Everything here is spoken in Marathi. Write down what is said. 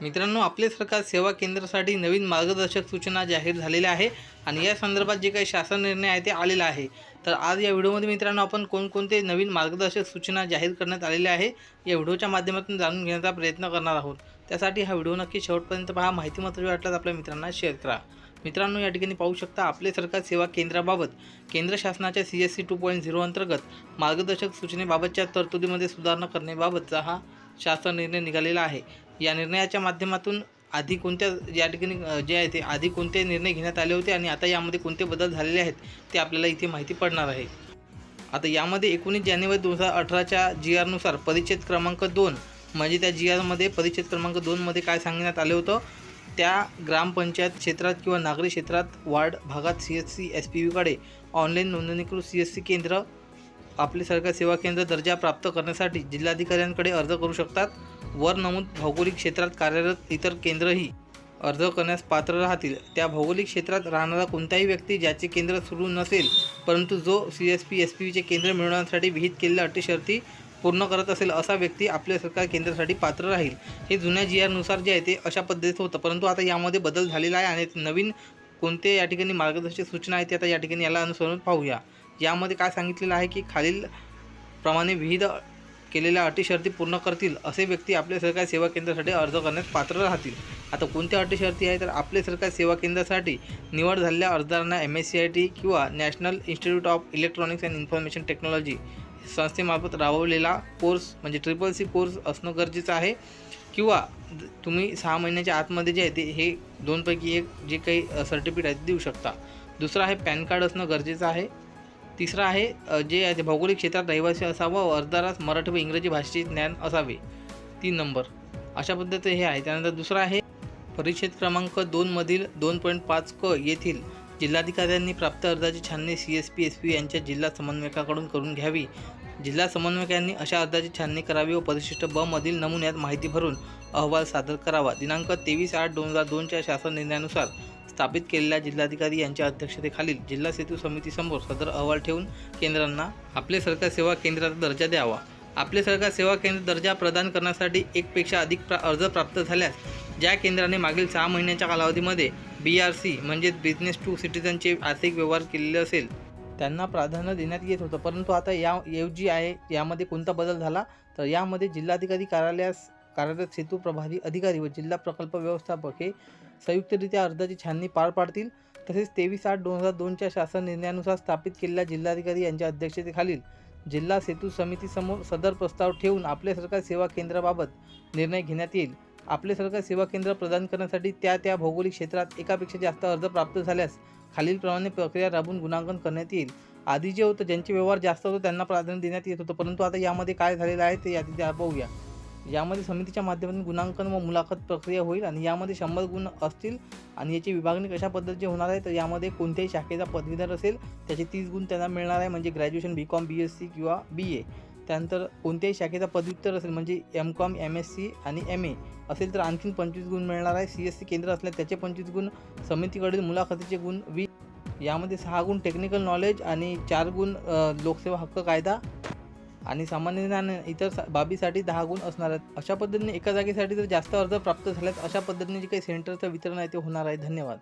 मित्रांनो आपले सरकार सेवा केंद्रासाठी नवीन मार्गदर्शक सूचना जाहीर झालेल्या आहे आणि या संदर्भात जे काही शासन निर्णय आहे ते आलेला आहे. तर आज या व्हिडिओमध्ये मित्रांनो आपण कोणकोणते नवीन मार्गदर्शक सूचना जाहीर करण्यात आलेल्या आहे या व्हिडिओच्या माध्यमातून जाणून घेण्याचा प्रयत्न करणार आहोत. त्यासाठी हा व्हिडिओ नक्की शेवटपर्यंत पहा माहिती महत्त्वाची वाटल्यास आपल्या मित्रांना शेअर करा. मित्रांनो या ठिकाणी पाहू शकता आपले सरकार सेवा केंद्राबाबत केंद्र शासनाच्या C S C two point zero अंतर्गत मार्गदर्शक सूचनेबाबतच्या तरतुदीमध्ये सुधारणा करण्याबाबतचा हा शासन निर्णय निघालेला आहे. या निर्णयाच्या माध्यमातून आधी कोणत्या या ठिकाणी जे आहे ते आधी कोणते निर्णय घेण्यात आले होते आणि आता यामध्ये कोणते बदल झालेले आहेत ते आपल्याला इथे माहिती पडणार आहे. आता यामध्ये एकोणीस जानेवारी दोन हजार अठराच्या जी आरनुसार परिच्छेद क्रमांक दोन म्हणजे त्या जी आरमध्ये परिच्छेद क्रमांक दोनमध्ये काय सांगण्यात आलं होतं? त्या ग्रामपंचायत क्षेत्रात किंवा नागरी क्षेत्रात वार्ड भागात C S C S P व्हीकडे online नोंदणीकृत सी एस सी केंद्र आपले सरकार सेवा केंद्र दर्जा प्राप्त करण्यासाठी जिल्हाधिकाऱ्यांकडे अर्ज करू शकतात. वर नमूद भौगोलिक क्षेत्रात कार्यरत इतर केंद्रही अर्ज करण्यास पात्र राहतील. त्या भौगोलिक क्षेत्रात राहणारा कोणताही व्यक्ती ज्याचे केंद्र सुरू नसेल परंतु जो सी एस पी एस पीचे केंद्र मिळवण्यासाठी विहित केलेल्या अटी शर्ती पूर्ण करत असेल असा व्यक्ती आपल्या सरकार केंद्रासाठी पात्र राहील. हे जुन्या जी आरनुसार जे आहे ते अशा पद्धतीचं होतं. परंतु आता यामध्ये बदल झालेला आहे आणि नवीन कोणते या ठिकाणी मार्गदर्शक सूचना आहेत ते आता या ठिकाणी याला अनुसरून पाहूया. यामध्ये काय सांगितलेलं आहे की खालील प्रमाणे विविध केलेल्या अटी शर्ती पूर्ण करतील असे व्यक्ती आपल्या सरकारी सेवा केंद्रासाठी अर्ज करण्यास पात्र राहतील. आता कोणत्या अटी शर्ती आहे तर आपले सरकारी सेवा केंद्रासाठी निवड झालेल्या अर्जदारांना M S C I T किंवा national institute of electronics and information technology संस्थेमार्फत राबवलेला कोर्स म्हणजे ट्रिपल सी कोर्स असणं गरजेचं आहे. किंवा तुम्ही सहा महिन्याच्या आतमध्ये जे आहे ते हे दोनपैकी एक जे काही सर्टिफिकेट आहे ते देऊ शकता. दुसरं आहे पॅन कार्ड असणं गरजेचं आहे. तिसरं आहे जे भौगोलिक क्षेत्रात रहिवासी असावं व अर्जदारास मराठी व इंग्रजी भाषेचे ज्ञान असावे. तीन नंबर. अशा पद्धतीचे हे आहे. त्यानंतर दुसरं आहे परिच्छेद क्रमांक दोनमधील दोन पॉईंट पाच क येथील जिल्हाधिकाऱ्यांनी प्राप्त अर्जाची छाननी C S P S P यांच्या जिल्हा समन्वयकाकडून करून घ्यावी. जिल्हा समन्वयकांनी अशा अर्जाची छाननी करावी व परिशिष्ट ब मधील नमुन्यात माहिती भरून अहवाल सादर करावा. दिनांक तेवीस आठ दोन हजार दोनच्या शासन निर्णयानुसार स्थापित केलेल्या जिल्हाधिकारी यांच्या अध्यक्षतेखालील जिल्हा सेतू समितीसमोर सदर अहवाल ठेवून केंद्रांना आपले सरकार सेवा केंद्राचा दर्जा द्यावा. आपले सरकार सेवा केंद्र दर्जा प्रदान करण्यासाठी एकपेक्षा अधिक प्रा अर्ज प्राप्त झाल्यास ज्या केंद्राने मागील सहा महिन्यांच्या कालावधीमध्ये बी आर सी म्हणजेच बिझनेस टू सिटीजनचे आर्थिक व्यवहार केलेले असेल त्यांना प्राधान्य देण्यात येत होतं. परंतु आता या ऐवजी आहे यामध्ये कोणता बदल झाला? तर यामध्ये जिल्हाधिकारी कार्यालयास कार्यरत सेतू प्रभारी अधिकारी व जिल्हा प्रकल्प व्यवस्थापक हे संयुक्तरित्या अर्जाची छाननी पार पाडतील. तसेच तेवीस आठ दोन हजार दोनच्या शासन निर्णयानुसार स्थापित केलेल्या जिल्हाधिकारी यांच्या अध्यक्षतेखालील जिल्हा सेतू समितीसमोर सदर प्रस्ताव ठेवून आपले सरकार सेवा केंद्राबाबत निर्णय घेण्यात येईल. आपले सरकार सेवा केंद्र प्रदान करण्यासाठी त्या त्या भौगोलिक क्षेत्रात एकापेक्षा जास्त अर्ज प्राप्त झाल्यास खालीलप्रमाणे प्रक्रिया राबवून गुणांकन करण्यात येईल. आधी जे होतं ज्यांचे व्यवहार जास्त होतं त्यांना प्राधान्य देण्यात येत होतं. परंतु आता यामध्ये काय झालेलं आहे ते यादी तिथे पाहूया. यामध्ये समितीच्या माध्यमातून गुणांकन व मुलाखत प्रक्रिया होईल आणि यामध्ये शंभर गुण असतील आणि याची विभागणी कशा पद्धतीची होणार आहे तर यामध्ये कोणत्याही शाखेचा पदवीधर असेल त्याचे तीस गुण त्यांना मिळणार आहे म्हणजे graduation B com B S C किंवा बी ए त्यानंतर कोणत्याही शाखेचा पदव्युत्तर असेल म्हणजे M com M S C आणि एम ए असेल तर आणखीन पंचवीस गुण मिळणार आहे सी एस सी केंद्र असल्यास त्याचे पंचवीस गुण समितीकडील मुलाखतीचे गुण वी यामध्ये सहा गुण टेक्निकल नॉलेज आणि चार गुण लोकसेवा हक्क कायदा आणि सामान्य ज्ञान इतर सा- बाबीसाठी दहा गुण असणार आहेत. अशा पद्धतीने एका जागेसाठी जर जास्त अर्ज प्राप्त झाल्यास अशा पद्धतीने जे काही सेंटरचं वितरण आहे ते होणार आहे. धन्यवाद.